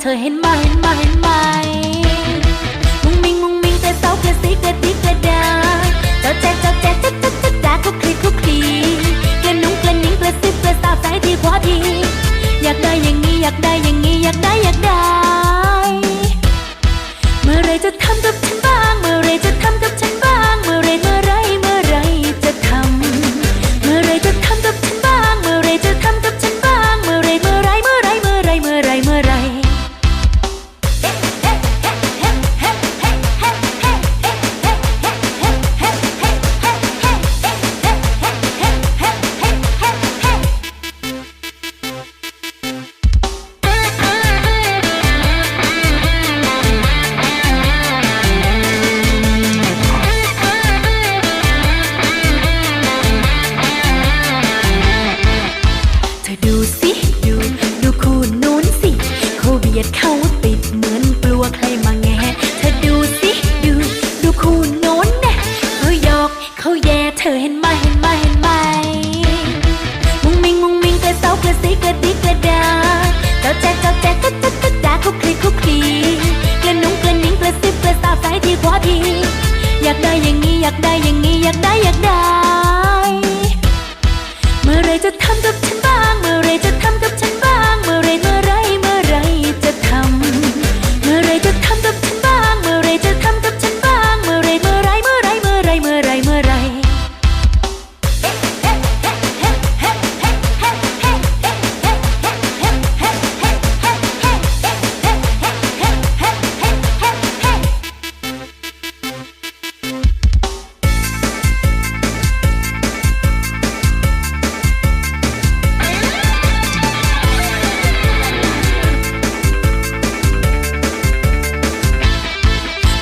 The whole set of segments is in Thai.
เธอเห็นมาเห็นมาเห็นไหมมุงมิงมุงมิงแต่เศ้าแต่สีแต่ตีแต่ดาเจ้าแจ๊จ้าแจ๊จ้าจ้าจ้าจ้าคุกคลีคุกคลีกระนุ่งกระนิ่งกระซิบกระซาบใจดีพอดี อยากได้อย่างนี้อยากได้อย่างนี้อยากได้อยากได้ เมื่อไรจะทำกับฉันบ้างเมื่อไรจะ ยดเขาติดเหมือนกลัวใครมาแงเธอดูสิดู ดูคู่โน้นเนี่ยเขาหยอกเขาแย่เธอเห็นไหมเห็นไหมเห็นไหมมุงมิงมุงมิงกระเซากระซิกระดิกกระดาเจ้าแจ๊กเจ้าแจ๊กกระจัดกระจาคุกคลีคุกคลีกระนุ้งกระนิ้งกระซิบกระซาบซ้ายทีขวาทีอยากได้อย่างนี้อยากได้อย่างนี้อยากได้อยากได้ มื่อไรเมื่อไร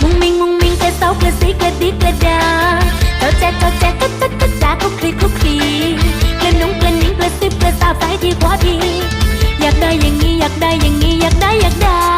มุงมิง มุงมิงกระเระซิกระดิกกระดาเจ้าแจ๊กเจ้าแจ๊กกระจัดกระจาคุกคลีคุกคลีกระนุ้งกระนิ้งกระซิบกระซาบซ้ายทีขวาทีอยากได้อย่างนี้อยากได้อย่างนี้อยากได้อยากได้